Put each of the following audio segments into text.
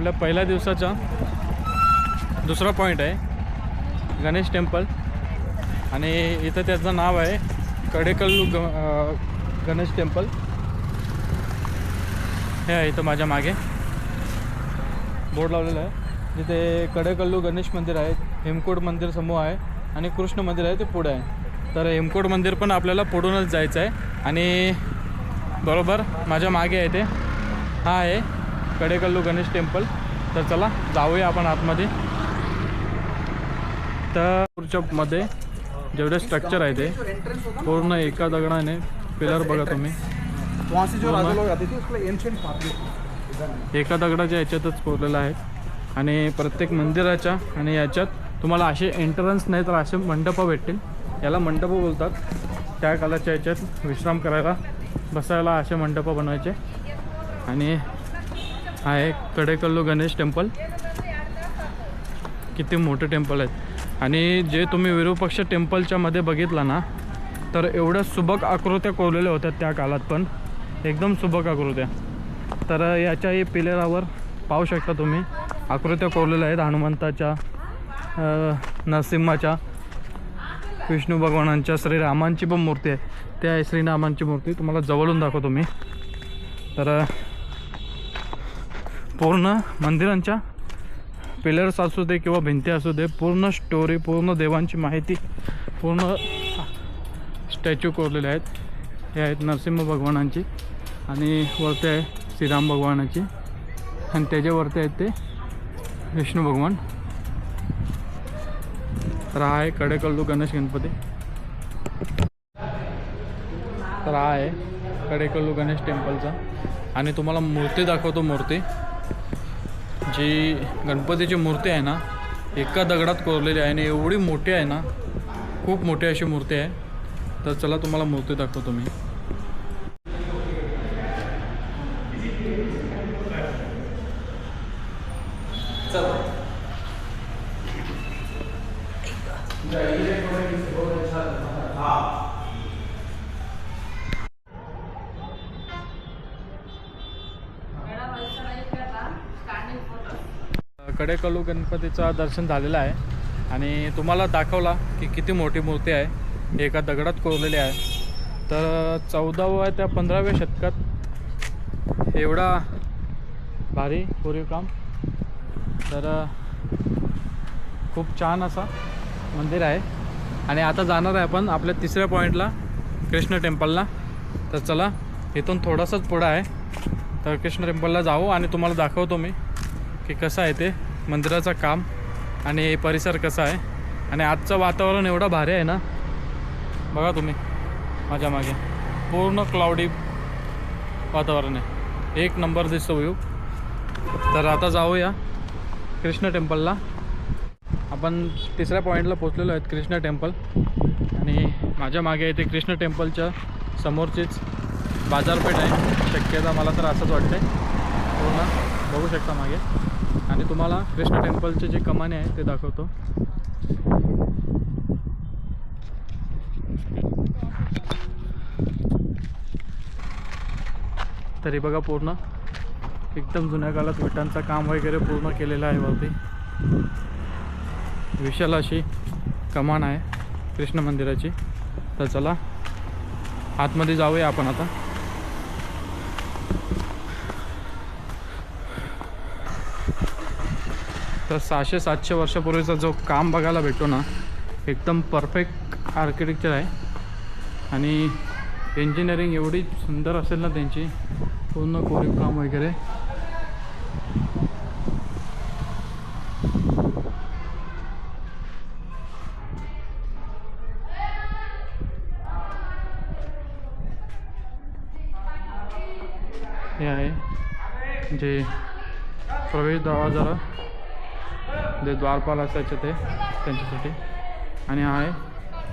आपल्या पहिल्या दिवसाचा दुसरा पॉईंट आहे. गणेश टेम्पल आणि इथं त्याचं नाव आहे कडेकल्लू ग गणेश टेम्पल हे आहे इथं माझ्या मागे. बोर्ड लावलेला आहे. जिथे कडेकल्लू गणेश मंदिर आहे हेमकोट मंदिर समूह आहे आणि कृष्ण मंदिर आहे ते पुढे आहे. तर हेमकोट मंदिर पण आपल्याला पुढूनच जायचं आहे. आणि बरोबर माझ्या मागे आहे ते. हा आहे कडेकल्लू गणेश टेम्पल. तर चला जाऊया आपण आतमध्ये. तर पुढच्या मध्ये जेवढे स्ट्रक्चर आहे ते पूर्ण एका दगडाने पिलर बघा तुम्ही. वहाँ से जो राजा लोग आते थे उसको एंशियंट पार्क एका दगडाच्या याच्यातच कोरलेलं आहे. आणि प्रत्येक मंदिराच्या आणि याच्यात तुम्हाला असे एंट्रन्स नाही तर असे मंडपं भेटतील. याला मंडपं बोलतात. त्या कालाच्या याच्यात विश्राम करायला बसायला असे मंडपं बनवायचे. आणि हा एक कडेकल्लू गणेश टेम्पल. किती मोठे टेम्पल आहेत. आणि जे तुम्ही विरूपक्ष टेम्पलच्या मध्ये बघितला ना तर एवढ्या सुबक आकृत्या कोरलेल्या होत्या त्या काळात पण. एकदम सुबक आकृत्या. तर याच्याही पिलेरावर पाहू शकता तुम्ही आकृत्या कोरलेल्या आहेत हनुमंताच्या नरसिंहाच्या विष्णू भगवानांच्या श्रीरामांची पण मूर्ती आहे. त्या आहे श्रीरामांची मूर्ती तुम्हाला जवळून दाखवतो मी. तर पूर्ण मंदिरांच्या पिलर्स असू दे किंवा भिंती असू दे पूर्ण स्टोरी पूर्ण देवांची माहिती पूर्ण स्टॅच्यू कोरलेले आहेत. हे आहेत नरसिंह भगवानांची आणि वरती आहे श्रीराम भगवानाची. आणि त्याच्यावरती आहेत ते विष्णू भगवान. तर हा आहे कडेकल्लू गणेश गणपती. तर हा आहे कडेकल्लू गणेश टेम्पलचा आणि तुम्हाला मूर्ती दाखवतो मूर्ती. जी गणपतीची मूर्ती आहे ना एका दगडात कोरलेली आहे आणि एवढी मोठी आहे ना खूप मोठी अशी मूर्ती आहे. तर चला तुम्हाला मूर्ती दाखवतो मी. कडेकलू गणपतीचं दर्शन झालेलं आहे. आणि तुम्हाला दाखवला की किती मोठी मूर्ती आहे. एका दगडात कोरलेली आहे. तर चौदाव्या त्या पंधराव्या शतकात. एवढा भारी कोरीव काम तर खूप छान असा मंदिर आहे. आणि आता जाणार आहे आपण आपल्या तिसऱ्या पॉईंटला कृष्ण टेम्पलला. तर चला इथून थोडंसंच पुढं आहे. तर कृष्ण टेम्पलला जाऊ आणि तुम्हाला दाखवतो मी की कसं आहे ते. मंदिराचं काम आणि परिसर कसा आहे. आणि आजचं वातावरण एवढं भारी आहे ना. बघा तुम्ही माझ्या मागे. पूर्ण क्लाउडी वातावरण आहे. एक नंबर दिसतो व्यू तर आता जाऊया कृष्ण टेम्पलला आपण तिसऱ्या पॉईंटला पोचलेलो आहेत कृष्ण टेम्पल आणि माझ्या मागे येते कृष्ण टेम्पलच्या समोरचीच बाजारपेठ आहे. शक्यता मला तर असंच वाटतंय. पूर्ण बघू शकता मागे. आणि तुम्हाला कृष्ण टेम्पलचे जे कमाने आहे ते दाखवतो. तरी बघा पूर्ण. एकदम जुन्या काळात विटांचं काम वगैरे पूर्ण केलेलं आहे वरती. विशाल अशी कमान आहे कृष्ण मंदिराची. तर चला आतमध्ये जाऊया आपण आता. तर सहाशे सातशे वर्षापूर्वीचा जो काम बघायला भेटतो ना एकदम परफेक्ट आर्किटेक्चर आहे. आणि इंजिनिअरिंग एवढी सुंदर असेल ना त्यांची पूर्ण कोरीव काम वगैरे. हे आहे जे प्रवेश दरवाजाला जे द्वारपाल असायचे ते त्यांच्यासाठी. आणि हा आहे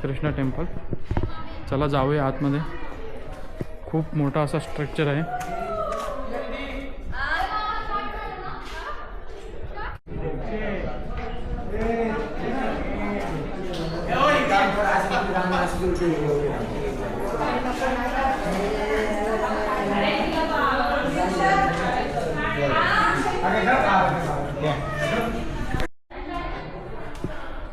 कृष्णा टेम्पल. चला जाऊया आतमध्ये. खूप मोठा असा स्ट्रक्चर आहे.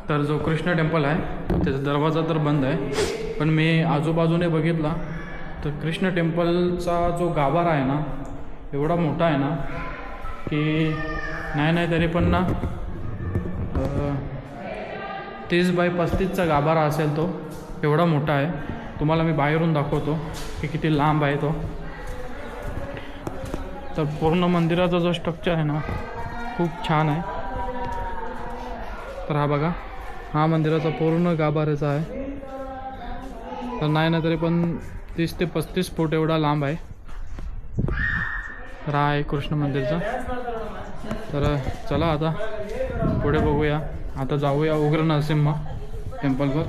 तर जो कृष्ण टेम्पल आहे त्याचा दरवाजा तर बंद आहे. पण मी आजूबाजूने बघितला तर कृष्ण टेम्पलचा जो गाभारा आहे ना एवढा मोठा आहे ना की नाही नाही तरी पण ना तीस बाय पस्तीसचा गाभारा असेल तो एवढा मोठा आहे. तुम्हाला मी बाहेरून दाखवतो की किती लांब आहे तो. तर पूर्ण मंदिराचा जो स्ट्रक्चर आहे ना खूप छान आहे. तर हा बघा. हा मंदिराचा पूर्ण गाभाऱ्याचा आहे. तर नाही ना तरी पण तीस ते पस्तीस फूट एवढा लांब आहे. तर हा आहे कृष्ण मंदिरचा. तर चला आता पुढे बघूया. आता जाऊया उग्र नरसिंह टेम्पलवर.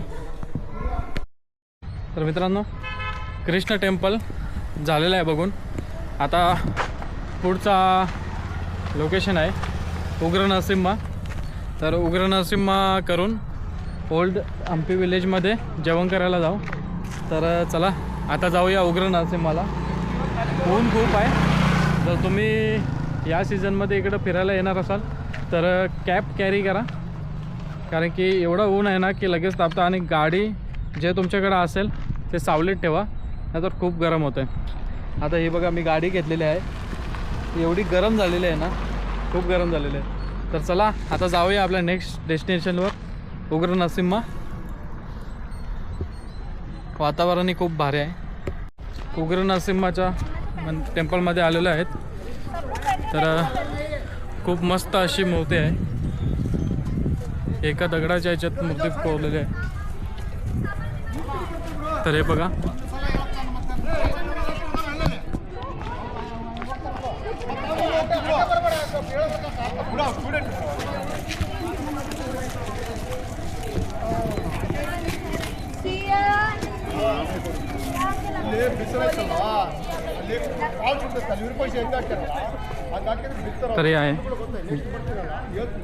तर मित्रांनो कृष्ण टेम्पल झालेलं आहे बघून. आता पुढचा लोकेशन आहे उग्र नरसिंह. तर उग्र नरसिंह करून ओल्ड हम्पी विलेजमध्ये जेवण करायला जाऊ. तर चला आता जाऊया उग्र नरसिंहाला. ऊन खूप आहे. जर तुम्ही या सीझनमध्ये इकडं फिरायला येणार असाल तर कॅब कॅरी करा. कारण की एवढं ऊन आहे ना की लगेच तापतं आणि गाडी जे तुमच्याकडं असेल ते सावलीत ठेवा. नाहीतर खूप गरम होतं आहे आता ही बघा मी गाडी घेतलेली आहे. एवढी गरम झालेली आहे ना खूप गरम झालेली आहे. तर चला आता जाऊया आपल्या नेक्स्ट डेस्टिनेशनवर. उग्र नरसिंहा वातावरणही खूप भारी आहे. उग्र नरसिंहाच्या मन टेम्पलमध्ये आलेलो आहेत. तर खूप मस्त अशी मूर्ती आहे. एका दगडाच्या ह्याच्यात मूर्ती कोरलेली आहे. तर हे बघा. तर हे आहे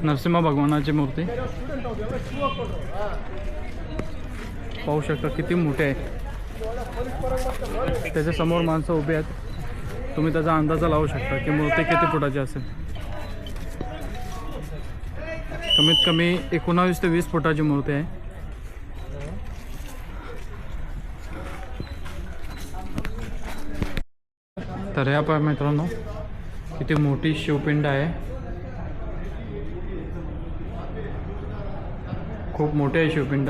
नरसिंह भगवानाची मूर्ती पाहू शकता किती मोठे आहे त्याच्यासमोर माणसं उभी आहेत तुम्ही त्याचा अंदाजा लावू शकता की मूर्ती किती फुटाची असेल कमीत कमी एकोणावीस ते वीस फुटाची मूर्ती आहे तर या पहा मित्रांनो किती मोठी शिवपिंड आहे. खूप मोठी आहे शिवपिंड.